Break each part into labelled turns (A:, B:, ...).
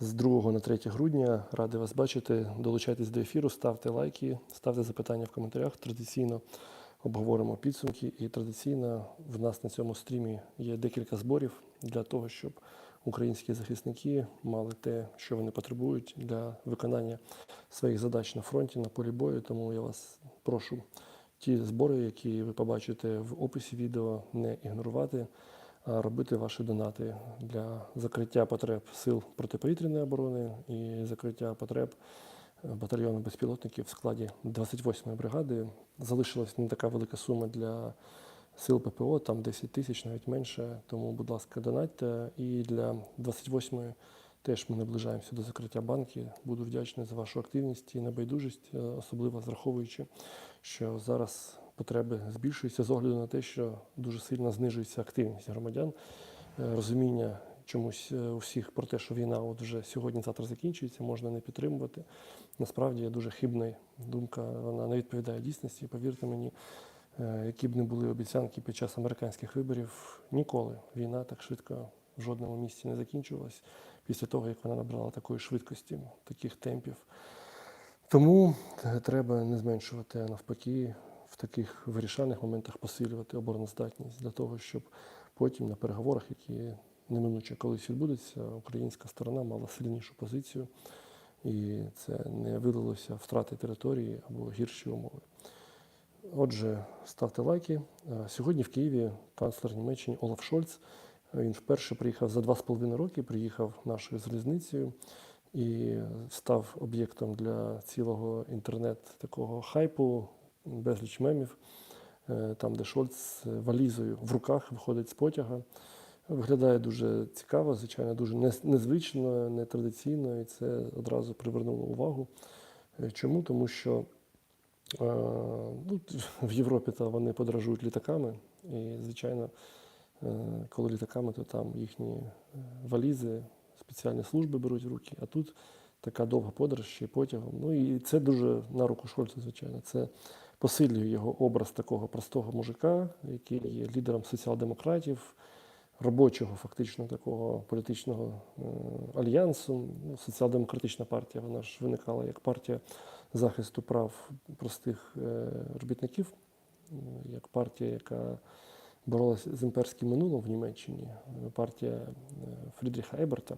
A: з 2 на 3 грудня. Радий вас бачити. Долучайтесь до ефіру, ставте лайки, ставте запитання в коментарях. Традиційно обговоримо підсумки. І традиційно в нас на цьому стрімі є декілька зборів для того, щоб українські захисники мали те, що вони потребують для виконання своїх задач на фронті, на полі бою. Тому я вас прошу ті збори, які ви побачите в описі відео, не ігнорувати, робити ваші донати для закриття потреб сил протиповітряної оборони і закриття потреб е, батальйону безпілотників в складі 28-ї бригади. Залишилась не така велика сума для сил ППО, там 10 тисяч, навіть менше. Тому, будь ласка, донатьте. І для 28-ї теж ми наближаємося до закриття банки. Буду вдячний за вашу активність і небайдужість, е, особливо зраховуючи, що зараз потреби збільшуються з огляду на те, що дуже сильно знижується активність громадян, Е, розуміння чомусь е, у всіх про те, що війна от вже сьогодні-завтра закінчується, можна не підтримувати. Насправді є дуже хибна думка, вона не відповідає дійсності. Повірте мені, е, які б не були обіцянки під час американських виборів, ніколи війна так швидко в жодному місці не закінчувалась після того, як вона набрала такої швидкості, таких темпів. Тому треба не зменшувати, навпаки, в таких вирішальних моментах посилювати обороноздатність для того, щоб потім на переговорах, які неминуче колись відбудуться, українська сторона мала сильнішу позицію, і це не вилилося в втрати території або гірші умови. Отже, ставте лайки. Е, Сьогодні в Києві канцлер Німеччини Олаф Шольц. е, Він вперше приїхав за два з половиною роки, приїхав нашою залізницею і став об'єктом для цілого інтернет такого хайпу, безліч мемів, е, там, де Шольц з валізою в руках виходить з потяга. Виглядає дуже цікаво, звичайно, дуже незвично, нетрадиційно, і це одразу привернуло увагу. Е, Чому? Тому що е, ну, в Європі то вони подорожують літаками, і, звичайно, коли літаками, то там їхні валізи, спеціальні служби беруть в руки, а тут така довга подорож ще й потягом. Ну і це дуже на руку Шольцу, звичайно. Це посилює його образ такого простого мужика, який є лідером соціал-демократів, робочого фактично такого політичного е, альянсу. Ну, Соціал-демократична партія, вона ж виникала як партія захисту прав простих е, робітників, е, як партія, яка боролася з імперським минулим в Німеччині, партія Фрідріха Еберта.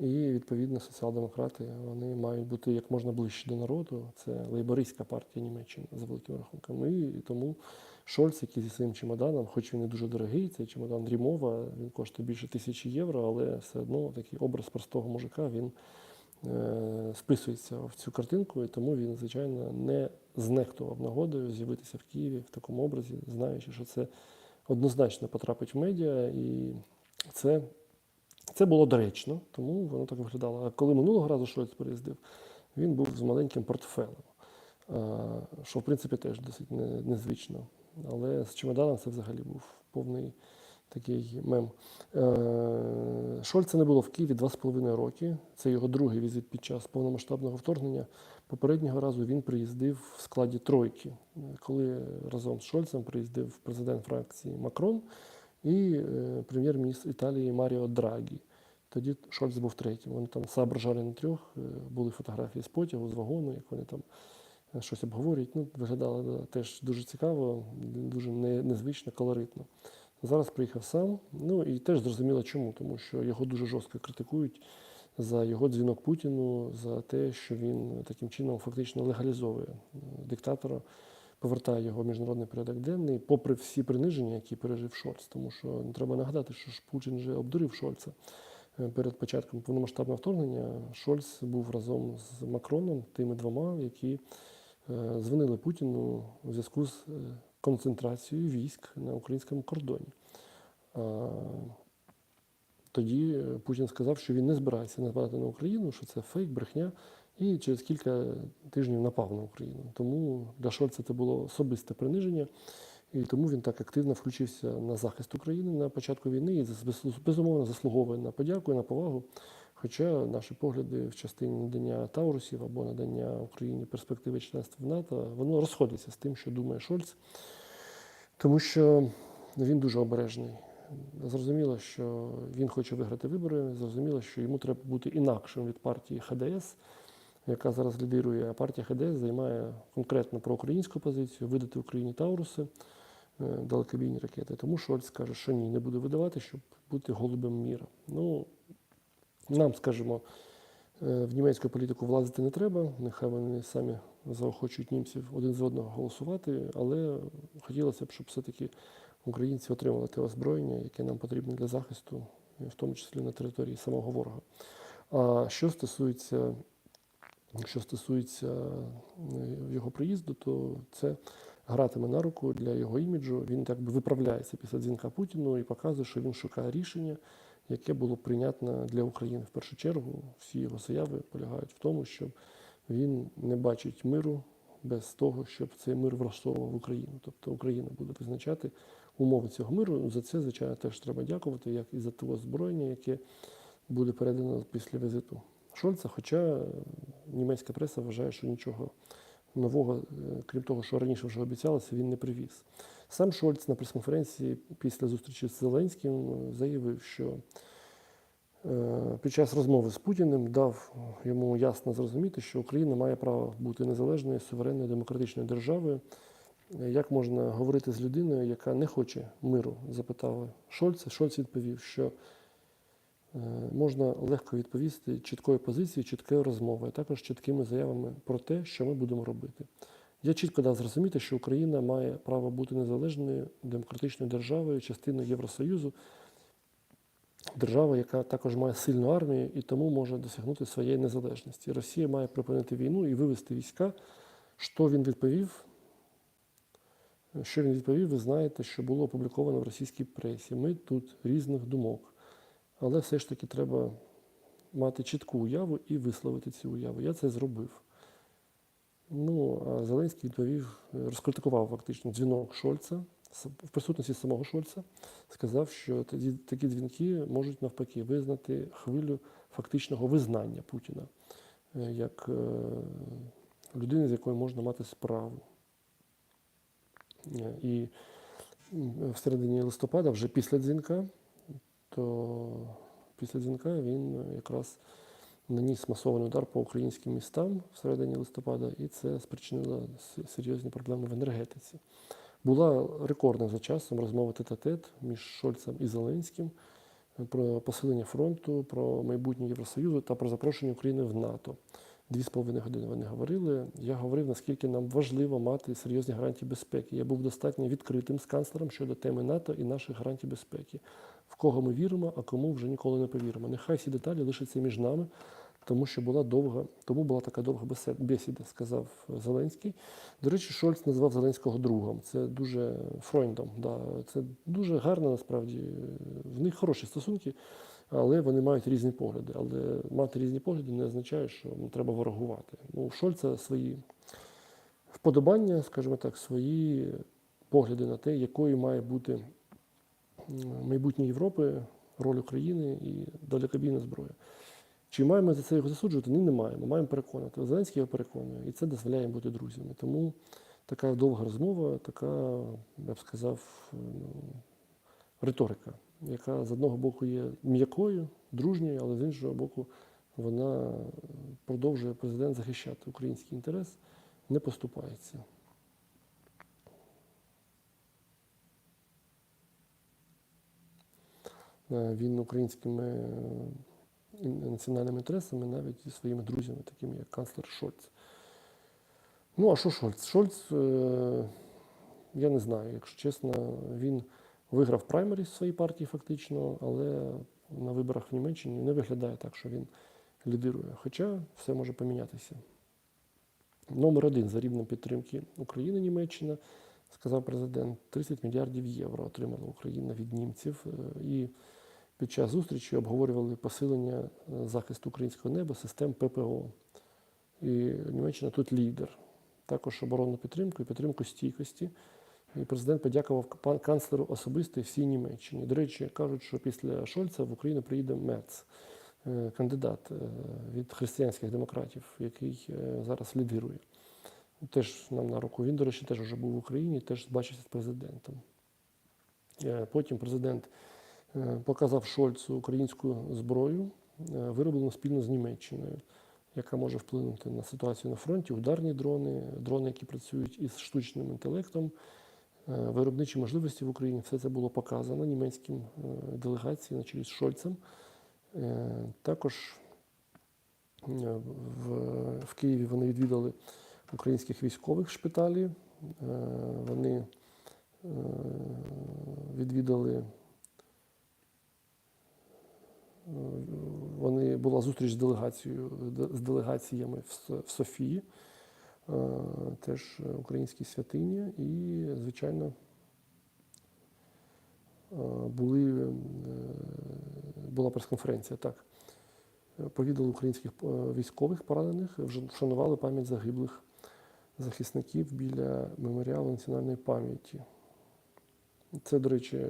A: І відповідно соціал-демократи вони мають бути як можна ближче до народу. Це лейбористська партія Німеччини за великим рахунком. І тому Шольц, який зі своїм чемоданом, хоч він і дуже дорогий, цей чемодан Дрімова, він коштує більше тисячі євро, але все одно такий образ простого мужика він е, списується в цю картинку, і тому він, звичайно, не знехтував нагодою з'явитися в Києві в такому образі, знаючи, що це однозначно потрапить в медіа, і це, це було доречно, тому воно так виглядало. А коли минулого разу Шольц приїздив, він був з маленьким портфелем, що в принципі теж досить незвично. Але з чемоданом це взагалі був повний такий мем. Е, Шольца не було в Києві два з половиною роки. Це його другий візит під час повномасштабного вторгнення. Попереднього разу він приїздив в складі тройки, коли разом з Шольцем приїздив президент фракції Макрон і е, прем'єр-міністр Італії Маріо Драгі. Тоді Шольц був третім. Вони там соображали на трьох, е, були фотографії з потягу, з вагону, як вони там е, щось обговорюють. Ну, виглядало да, теж дуже цікаво, дуже не- незвично, колоритно. Зараз приїхав сам. Ну і теж зрозуміло чому, тому що його дуже жорстко критикують за його дзвінок Путіну, за те, що він таким чином фактично легалізовує диктатора, повертає його в міжнародний порядок денний, попри всі приниження, які пережив Шольц. Тому що ну, треба нагадати, що Путін вже обдурив Шольца. Е, Перед початком повномасштабного вторгнення Шольц був разом з Макроном, тими двома, які е, дзвонили Путіну у зв'язку з е, концентрацією військ на українському кордоні. Тоді Путін сказав, що він не збирається нападати на Україну, що це фейк, брехня, і через кілька тижнів напав на Україну. Тому для Шольца це було особисте приниження, і тому він так активно включився на захист України на початку війни і безумовно заслуговує на подяку і на повагу. Хоча наші погляди в частині надання Таурусів або надання Україні перспективи членства в НАТО, воно розходиться з тим, що думає Шольц, тому що він дуже обережний Зрозуміло, що він хоче виграти вибори. Зрозуміло, що йому треба бути інакшим від партії ХДС, яка зараз лідирує. А партія ХДС займає конкретно проукраїнську позицію, видати Україні Тауруси, е, далекобійні ракети. Тому Шольц каже, що ні, не буде видавати, щоб бути голубем міра. Ну, нам, скажімо, е, в німецьку політику влазити не треба. Нехай вони самі заохочують німців один з одного голосувати, але хотілося б, щоб все-таки українці отримали те озброєння, яке нам потрібно для захисту, в тому числі на території самого ворога. А що стосується, що стосується е, його приїзду, то це гратиме на руку для його іміджу. Він так би виправляється після дзвінка Путіну і показує, що він шукає рішення, яке було прийнятне для України в першу чергу. Всі його заяви полягають в тому, що він не бачить миру без того, щоб цей мир влаштовував Україну. Тобто Україна буде визначати умови цього миру. За це, звичайно, теж треба дякувати, як і за те озброєння, яке буде передано після візиту Шольца. Хоча німецька преса вважає, що нічого нового, е, крім того, що раніше вже обіцялося, він не привіз. Сам Шольц на прес-конференції після зустрічі з Зеленським е, заявив, що е, під час розмови з Путіним дав йому ясно зрозуміти, що Україна має право бути незалежною, суверенною демократичною державою. Як можна говорити з людиною, яка не хоче миру? запитав Шольц. Шольц відповів, що можна легко відповісти чіткою позицією, чіткою розмовою, також чіткими заявами про те, що ми будемо робити. Я чітко дав зрозуміти, що Україна має право бути незалежною демократичною державою, частиною Євросоюзу, держава, яка також має сильну армію і тому може досягнути своєї незалежності. Росія має припинити війну і вивести війська. Що він відповів? Що він відповів, ви знаєте, що було опубліковано в російській пресі. Ми тут різних думок, але все ж таки треба мати чітку уяву і висловити цю уяву. Я це зробив. Ну, а Зеленський відповів, розкритикував фактично дзвінок Шольца в присутності самого Шольца, сказав, що такі дзвінки можуть навпаки визнати хвилю фактичного визнання Путіна е, як е, людини, з якою можна мати справу. Е, І середині листопада, вже після дзвінка, то після дзвінка він якраз наніс масований удар по українським містам всередині листопада, і це спричинило серйозні проблеми в енергетиці. Була рекордна за часом розмова тет-а-тет між Шольцем і Зеленським про посилення фронту, про майбутнє Євросоюзу та про запрошення України в НАТО. Дві з половиною години вони говорили. Я говорив, наскільки нам важливо мати серйозні гарантії безпеки. Я був достатньо відкритим з канцлером щодо теми НАТО і наших гарантій безпеки. В кого ми віримо, а кому вже ніколи не повіримо. Нехай всі деталі лишаться між нами, тому що була довга, тому була така довга бесіда, сказав Зеленський. До речі, Шольц назвав Зеленського другом. Це дуже фройндом. Да. Це дуже гарно насправді. В них хороші стосунки, але вони мають різні погляди. Але мати різні погляди не означає, що ну, треба ворогувати. Ну, у Шольца свої вподобання, скажімо так, свої погляди на те, якою має бути майбутнє Європи, роль України і далекобійна зброя. Чи маємо за це його засуджувати? Ні, не маємо. Маємо переконати. Зеленський його переконує, і це дозволяє бути друзями. Тому така довга розмова, така, я б сказав, ну, риторика, яка з одного боку є м'якою, дружньою, але з іншого боку, вона продовжує президент захищати український інтерес, не поступається. Він українськими е, національними інтересами, навіть зі своїми друзями, такими як канцлер Шольц. Ну, а що Шольц? Шольц, е, я не знаю, якщо чесно, він виграв праймеріс в своїй партії фактично, але на виборах в Німеччині не виглядає так, що він лідирує. Хоча все може помінятися. Номер один за рівнем підтримки України Німеччина, сказав президент, 30 мільярдів євро отримала Україна від німців. Е, І під час зустрічі обговорювали посилення е, захисту українського неба систем ППО. І Німеччина тут лідер. Також оборонну підтримку і підтримку стійкості. І президент подякував канцлеру особисто і всій Німеччині. До речі, кажуть, що після Шольца в Україну приїде Мерц, е, кандидат е, від християнських демократів, який зараз лідирує. Теж нам на руку. Він, до речі, теж вже був в Україні, теж бачився з президентом. Потім президент Показав Шольцу українську зброю, е, вироблену спільно з Німеччиною, яка може вплинути на ситуацію на фронті, ударні дрони, дрони, які працюють із штучним інтелектом, е, виробничі можливості в Україні. Все це було показано німецьким е, делегаціям на чолі з Шольцем. Е, Також е, в, в Києві вони відвідали українських військових шпиталі. Е, Вони е, відвідали. Вони була зустріч з делегацією з делегаціями в Софії, е, теж українські святині, і, звичайно, е, були, е, була прес-конференція. Так. Повідали українських військових поранених, вшанували пам'ять загиблих захисників біля меморіалу національної пам'яті. Це, до речі,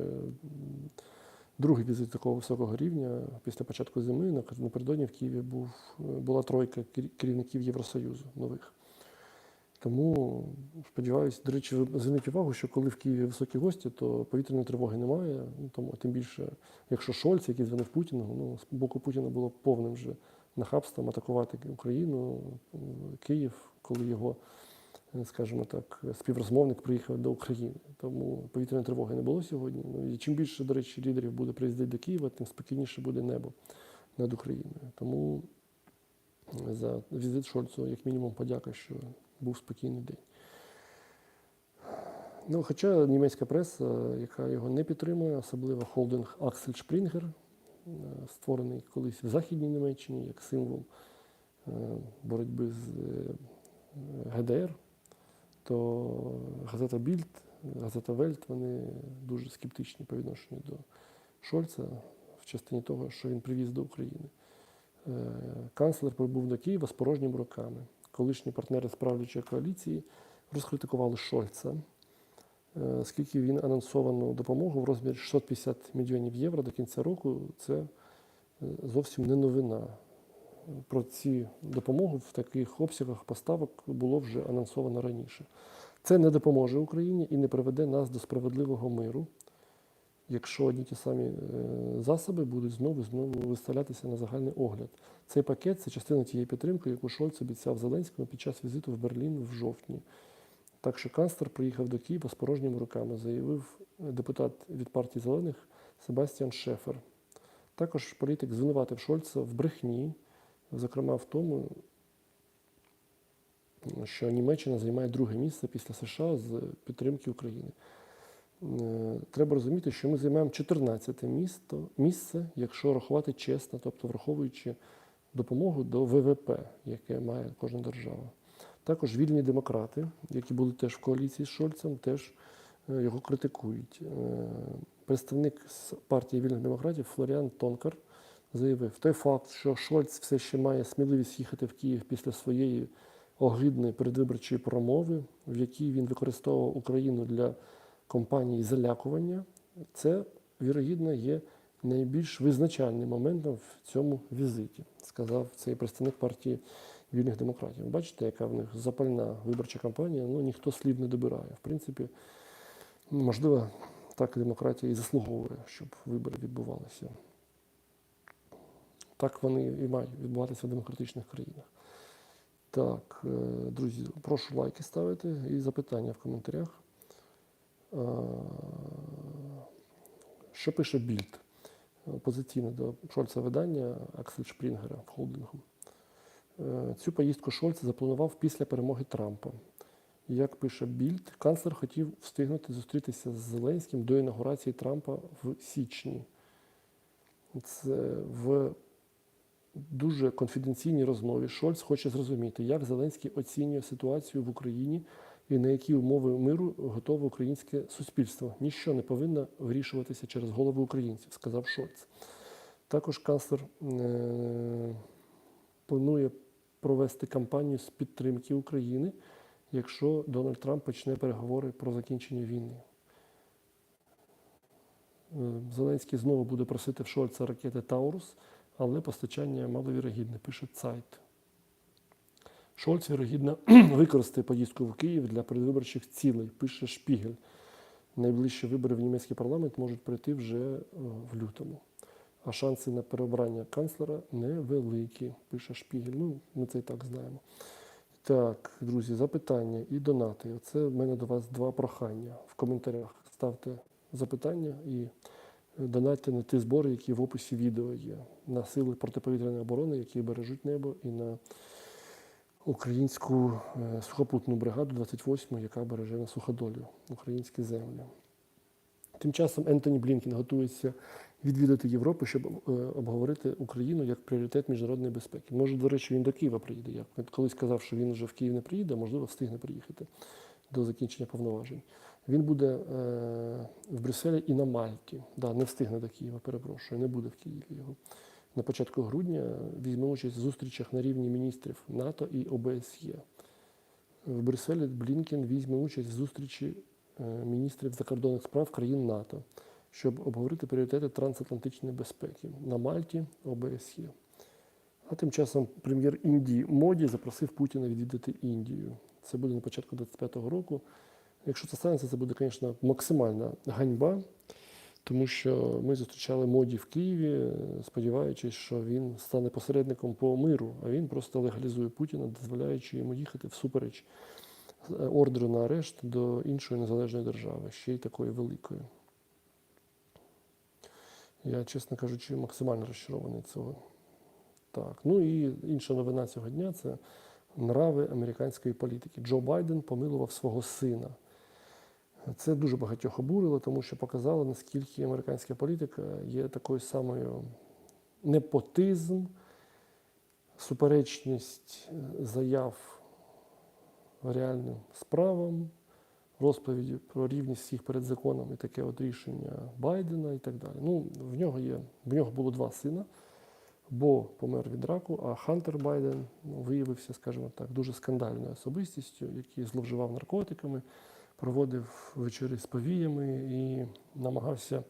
A: другий візит такого високого рівня після початку зими. Напередодні в Києві був, е, була тройка кер- керівників Євросоюзу нових. Тому сподіваюся, до речі, ви зверніть увагу, що коли в Києві високі гості, то повітряної тривоги немає. Ну, тому тим більше, якщо Шольц, який дзвонив Путіну, ну, з боку Путіна було повним вже нахабством атакувати Україну, Київ, коли його, скажімо так, співрозмовник приїхав до України. Тому повітряної тривоги не було сьогодні. Ну, і чим більше, до речі, лідерів буде приїздити до Києва, тим спокійніше буде небо над Україною. Тому за візит Шольцу, як мінімум, подяка, що був спокійний день. Ну, хоча німецька преса, яка його не підтримує, особливо холдинг Аксель Шпрінгер, створений колись в Західній Німеччині як символ е, боротьби з е, ГДР, то газета Більд, газета Вельт, вони дуже скептичні по відношенню до Шольца в частині того, що він привіз до України. Е, Канцлер прибув до Києва з порожніми руками. Колишні партнери з коаліції розкритикували Шольца, е, оскільки він анонсовану допомогу в розмірі 650 мільйонів євро до кінця року. Це е, зовсім не новина. Про ці допомогу в таких обсягах поставок було вже анонсовано раніше. Це не допоможе Україні і не приведе нас до справедливого миру, якщо одні ті самі е, засоби будуть знову знову виставлятися на загальний огляд. Цей пакет це частина тієї підтримки, яку Шольц обіцяв Зеленському під час візиту в Берлін в жовтні. Так що канцлер приїхав до Києва з порожніми руками, заявив депутат від партії зелених Себастьян Шефер. Також політик звинуватив Шольца в брехні, зокрема в тому, що Німеччина займає друге місце після США з підтримки України. Е, Треба розуміти, що ми займаємо 14 місто, місце, якщо рахувати чесно, тобто враховуючи допомогу до ВВП, яке має кожна держава. Також вільні демократи, які були теж в коаліції з Шольцем, теж е, його критикують. Е, Представник партії вільних демократів Флоріан Тонкар заявив, той факт, що Шольц все ще має сміливість їхати в Київ після своєї огидної передвиборчої промови, в якій він використовував Україну для кампанії залякування, це, вірогідно, є найбільш визначальним моментом в цьому візиті, сказав цей представник партії вільних демократів. Бачите, яка в них запальна виборча кампанія, ну ніхто слів не добирає. В принципі, можливо, так демократія і заслуговує, щоб вибори відбувалися. Так вони і мають відбуватися в демократичних країнах. Так, е, друзі, прошу лайки ставити і запитання в коментарях. Е, Що пише Більд? Опозиційне до Шольца видання Аксель Шпрінгера в холдингу. Е, Цю поїздку Шольц запланував після перемоги Трампа. Як пише Більд, канцлер хотів встигнути зустрітися з Зеленським до інаугурації Трампа в січні. Це в дуже конфіденційній розмові Шольц хоче зрозуміти, як Зеленський оцінює ситуацію в Україні і на які умови миру готове українське суспільство. Ніщо не повинно вирішуватися через голови українців, сказав Шольц. Також канцлер е- планує провести кампанію з підтримки України, якщо Дональд Трамп почне переговори про закінчення війни. Е, Зеленський знову буде просити в Шольца ракети Таурус, але постачання маловірогідне, пише Цайт. Шольц, вірогідно, використає поїздку в Київ для передвиборчих цілей, пише Шпігель. найближчі вибори в німецький парламент можуть пройти вже е, в лютому. А шанси на переобрання канцлера невеликі, пише Шпігель. Ну, ми це і так знаємо. Так, друзі, запитання і донати. Оце в мене до вас два прохання. В коментарях ставте запитання і донатьте на ті збори, які в описі відео є. На сили протиповітряної оборони, які бережуть небо, і на українську е, сухопутну бригаду 28, яка береже на суходолі українські землі. Тим часом Ентоні Блінкен готується відвідати Європу, щоб е, обговорити Україну як пріоритет міжнародної безпеки. Може, до речі, він до Києва приїде. Я колись казав, що він вже в Київ не приїде, можливо, встигне приїхати до закінчення повноважень. Він буде е, в Брюсселі і на Мальті. Да, не встигне до Києва, перепрошую, не буде в Києві його. На початку грудня візьме участь в зустрічах на рівні міністрів НАТО і ОБСЄ. В Брюсселі Блінкен візьме участь в зустрічі е, міністрів закордонних справ країн НАТО, щоб обговорити пріоритети трансатлантичної безпеки на Мальті ОБСЄ. А тим часом прем'єр Індії Моді запросив Путіна відвідати Індію. Це буде на початку 25-го року. Якщо це станеться, це буде, звісно, максимальна ганьба, тому що ми зустрічали моді в Києві, сподіваючись, що він стане посередником по миру, а він просто легалізує Путіна, дозволяючи йому їхати всупереч е, ордеру на арешт до іншої незалежної держави, ще й такої великої. Я, чесно кажучи, максимально розчарований цього. Так, ну і інша новина цього дня це нрави американської політики. Джо Байден помилував свого сина. Це дуже багатьох обурило, тому що показало, наскільки американська політика є такою самою непотизм, суперечність е, заяв реальним справам, розповіді про рівність всіх перед законом і таке от рішення Байдена і так далі. Ну, в нього є, в нього було два сина. Бо помер від раку, а Хантер Байден ну, виявився, скажімо так, дуже скандальною особистістю, який зловживав наркотиками, проводив вечори з повіями і намагався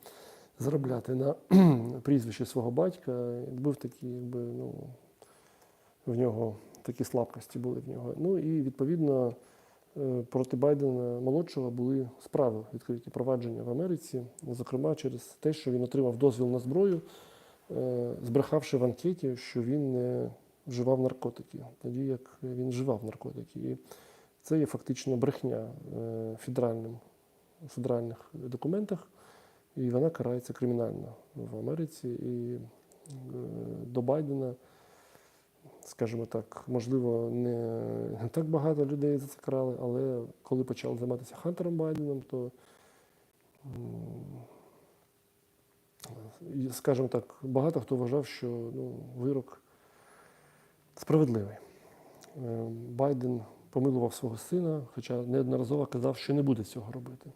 A: заробляти на прізвище свого батька. Був такий, якби, ну, в нього такі слабкості були в нього. Ну і відповідно е, проти Байдена молодшого були справи відкриті провадження в Америці, зокрема через те, що він отримав дозвіл на зброю. Е, збрехавши в анкеті, що він не вживав наркотики, тоді як він вживав наркотики. І це є фактично брехня е, в федеральних документах, і вона карається кримінально в Америці. І е, до Байдена, скажімо так, можливо, не так багато людей за це карали, але коли почали займатися Хантером Байденом, то скажімо так, багато хто вважав, що ну, вирок справедливий. Е, Байден помилував свого сина, хоча неодноразово казав, що не буде цього робити.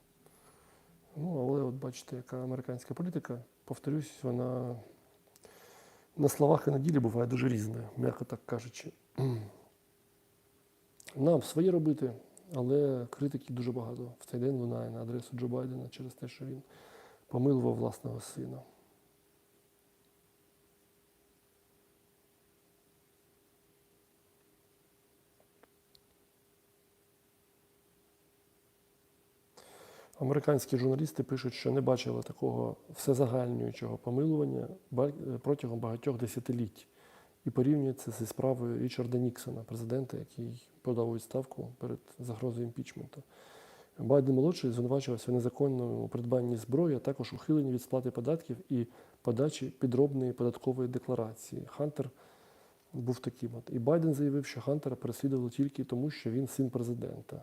A: Ну, але от бачите, яка американська політика, повторюсь, вона на словах і на ділі буває дуже різною, м'яко так кажучи. Нам своє робити, але критики дуже багато в цей день лунає на адресу Джо Байдена через те, що він помилував власного сина. Американські журналісти пишуть, що не бачили такого всезагальнюючого помилування протягом багатьох десятиліть і порівнюють це зі справою Річарда Ніксона, президента, який подав у відставку перед загрозою імпічменту. Байден молодший звинувачувався в незаконному придбанні зброї, а також ухиленні від сплати податків і подачі підробної податкової декларації. Хантер був таким. От. І Байден заявив, що Хантера переслідували тільки тому, що він син президента.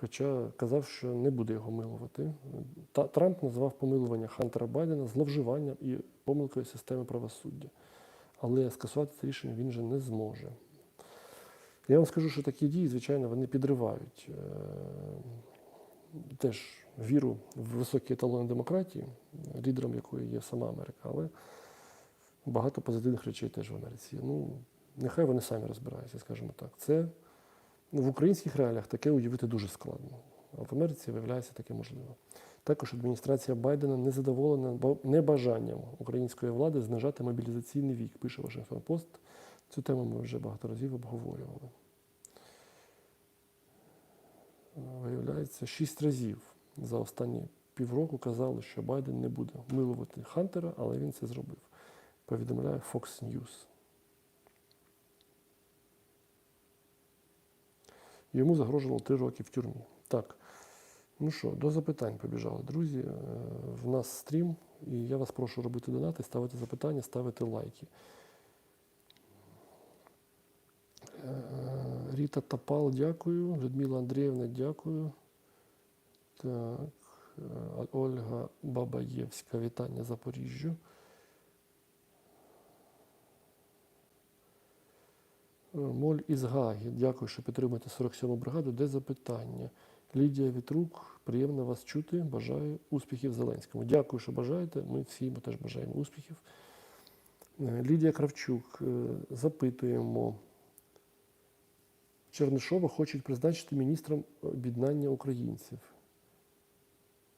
A: Хоча казав, що не буде його милувати. Та Трамп назвав помилування Хантера Байдена зловживанням і помилкою системи правосуддя. Але скасувати це рішення він вже не зможе. Я вам скажу, що такі дії, звичайно, вони підривають е, теж віру в високі еталони демократії, лідером якої є сама Америка, але багато позитивних речей теж в Америці. Ну, нехай вони самі розбираються, скажімо так. Це в українських реаліях таке уявити дуже складно. А в Америці виявляється таке можливо. Також адміністрація Байдена не задоволена небажанням української влади знижати мобілізаційний вік, пише Вашингтон Пост. Цю тему ми вже багато разів обговорювали. Виявляється, шість разів за останні півроку казали, що Байден не буде милувати Хантера, але він це зробив. Повідомляє Fox News. Йому загрожувало три роки в тюрмі. Так. Ну що, до запитань побіжали. Друзі, Е, в нас стрім, і я вас прошу робити донати, ставити запитання, ставити лайки. Е, Ріта Тапал, дякую. Людмила Андріївна, дякую. Так, е, Ольга Бабаєвська, вітання Запоріжжю. Моль із Гаги, дякую, що підтримуєте 47-му бригаду. Де запитання? Лідія Вітрук, приємно вас чути. Бажаю успіхів Зеленському. Дякую, що бажаєте. Ми всі ми теж бажаємо успіхів. Е, Лідія Кравчук, е, запитуємо. Чернишова хочуть призначити міністром об'єднання українців.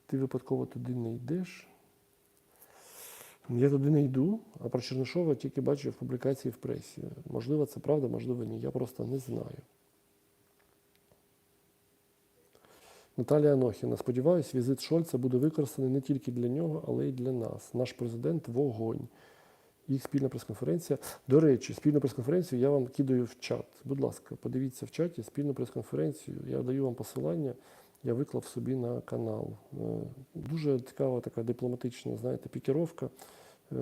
A: Ти випадково туди не йдеш? Я туди не йду, а про Чернишова тільки бачу в публікації в пресі. Можливо, це правда, можливо, ні. Я просто не знаю. Наталія Анохіна. Сподіваюсь, візит Шольца буде використаний не тільки для нього, але й для нас. Наш президент вогонь. Їх спільна прес-конференція. До речі, спільну прес-конференцію я вам кидаю в чат. Будь ласка, подивіться в чаті спільну прес-конференцію. Я даю вам посилання, я виклав собі на канал. Е, Дуже цікава така дипломатична, знаєте, пікіровка. Е,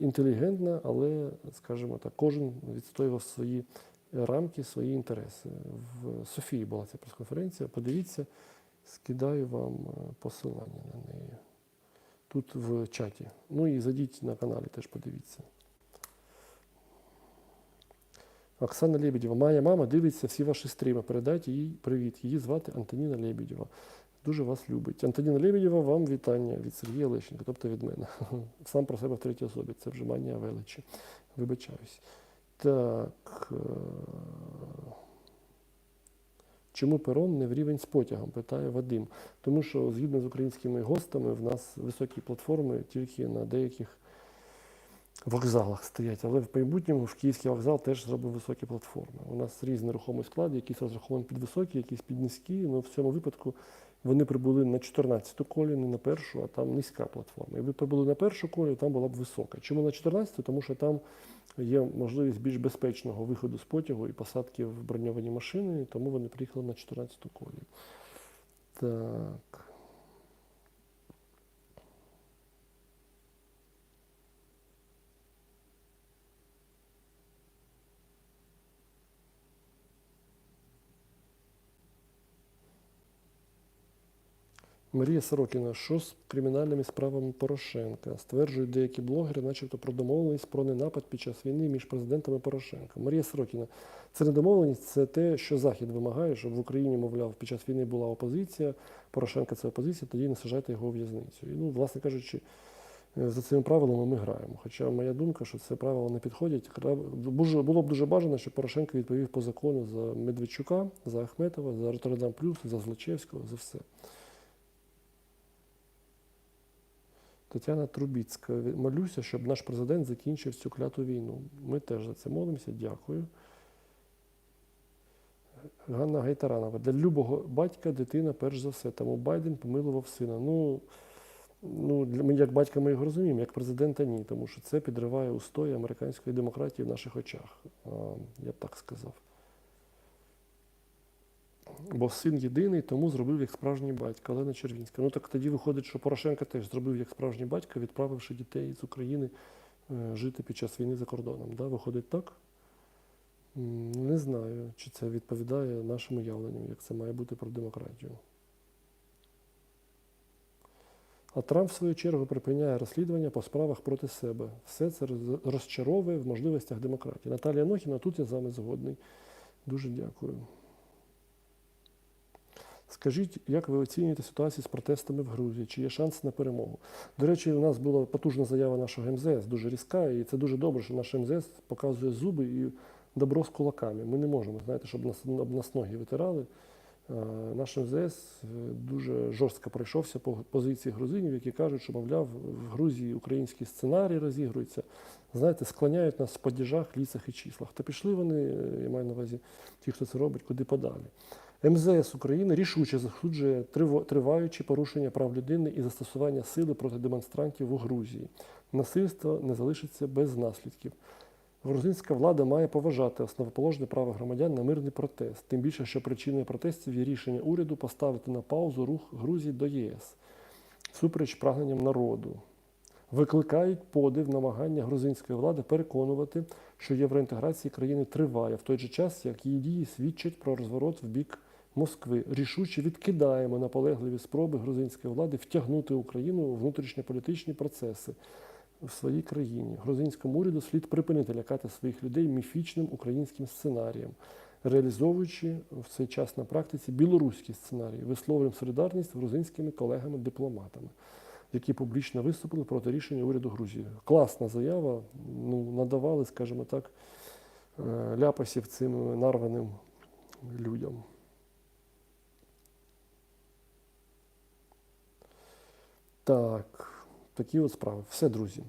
A: Інтелігентна, але, скажімо так, кожен відстоював свої рамки, свої інтереси. В Софії була ця прес-конференція. Подивіться, скидаю вам е, посилання на неї тут в чаті. Ну і зайдіть на каналі, теж подивіться. Оксана Лебедєва. Моя мама дивиться всі ваші стріми. Передайте їй привіт. Її звати Антоніна Лебедєва. Дуже вас любить. Антоніна Лебедєва, вам вітання від Сергія Лещенка, тобто від мене. Сам про себе в третій особі. Це вже манія величі. Вибачаюсь. Так. е, Чому перон не в рівень з потягом? питає Вадим. Тому що згідно з українськими гостами, в нас високі платформи тільки на деяких вокзалах стоять. Але в майбутньому в Київський вокзал теж зробив високі платформи. У нас різний рухомий склад, якісь розраховані під високі, якісь під низькі. Ну в цьому випадку вони прибули на 14-ту колію, не на першу, а там низька платформа. Якби прибули на першу колію, там була б висока. Чому на 14-ту? Тому що там є можливість більш безпечного виходу з потягу і посадки в броньовані машини, тому вони приїхали на 14-ту колію. Так. Марія Сорокіна, що з кримінальними справами Порошенка? Стверджують деякі блогери, начебто про домовленість про ненапад під час війни між президентами Порошенка. Марія Сорокіна, це не домовленість, це те, що Захід вимагає, щоб в Україні, мовляв, під час війни була опозиція, Порошенка це опозиція, тоді не сажайте його у в'язницю. І, ну, власне кажучи, е, за цими правилами ми граємо. Хоча моя думка, що це правила не підходять. Було б дуже бажано, щоб Порошенко відповів по закону за Медведчука, за Ахметова, за Роттердам Плюс, за Злочевського, за все. Тетяна Трубіцька. Молюся, щоб наш президент закінчив цю кляту війну. Ми теж за це молимося. Дякую. Ганна Гайтаранова. Для любого батька дитина перш за все. Тому Байден помилував сина. Ну, ну ми, як батька, ми його розуміємо, як президента ні, тому що це підриває устої американської демократії в наших очах. Я б так сказав. Бо син єдиний, тому зробив як справжній батько, Олена Червінська. Ну так тоді виходить, що Порошенко теж зробив як справжній батько, відправивши дітей з України е, жити під час війни за кордоном. Да? Виходить так? Не знаю, чи це відповідає нашому явленню, як це має бути про демократію. А Трамп, в свою чергу, припиняє розслідування по справах проти себе. Все це розчаровує в можливостях демократії. Наталія Нохіна, тут я з вами згодний. Дуже дякую. Скажіть, як ви оцінюєте ситуацію з протестами в Грузії? Чи є шанс на перемогу? До речі, у нас була потужна заява нашого МЗС, дуже різка, і це дуже добре, що наш МЗС показує зуби і добро з кулаками. Ми не можемо, знаєте, щоб нас, об нас ноги витирали. Наш МЗС е, дуже жорстко пройшовся по позиції грузинів, які кажуть, що, мовляв, в Грузії український сценарій розігрується. Знаєте, склоняють нас в падіжах, лісах і числах. Та пішли вони, е, я маю на увазі ті, хто це робить, куди подалі. МЗС України рішуче засуджує триваючі порушення прав людини і застосування сили проти демонстрантів у Грузії. Насильство не залишиться без наслідків. Грузинська влада має поважати основоположне право громадян на мирний протест, тим більше, що причиною протестів є рішення уряду поставити на паузу рух Грузії до ЄС, супереч прагненням народу. Викликають подив намагання грузинської влади переконувати, що євроінтеграція країни триває, в той же час, як її дії свідчать про розворот в бік Москви. Рішуче відкидаємо наполегливі спроби грузинської влади втягнути Україну у внутрішньополітичні процеси в своїй країні. Грузинському уряду слід припинити лякати своїх людей міфічним українським сценарієм, реалізовуючи в цей час на практиці білоруський сценарій, висловлюємо солідарність з грузинськими колегами-дипломатами, які публічно виступили проти рішення уряду Грузії. Класна заява. Ну, надавали, скажімо так, е, ляпасів цим нарваним людям. Так, такі от справи. Все, друзі.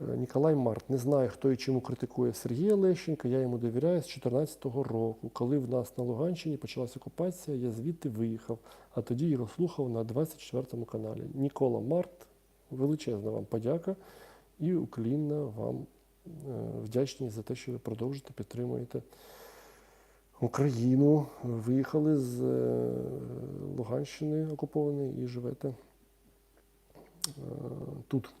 A: Е, Ніколай Март. Не знаю, хто і чому критикує Сергія Лещенка. Я йому довіряю з 2014 року. Коли в нас на Луганщині почалась окупація, я звідти виїхав, а тоді його слухав на 24 каналі. Нікола Март, величезна вам подяка і уклінна вам е, вдячність за те, що ви продовжуєте підтримуєте Україну. Виїхали з е, Луганщини окупованої і живете тут.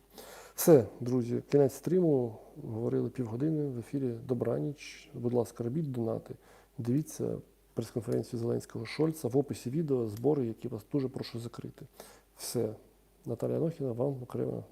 A: Все, друзі, кінець стриму. Говорили півгодини в ефірі. Добраніч. Будь ласка, робіть донати. Дивіться прес-конференцію Зеленського Шольца в описі відео збори, які вас дуже прошу закрити. Все. Наталія Анохіна, вам окремо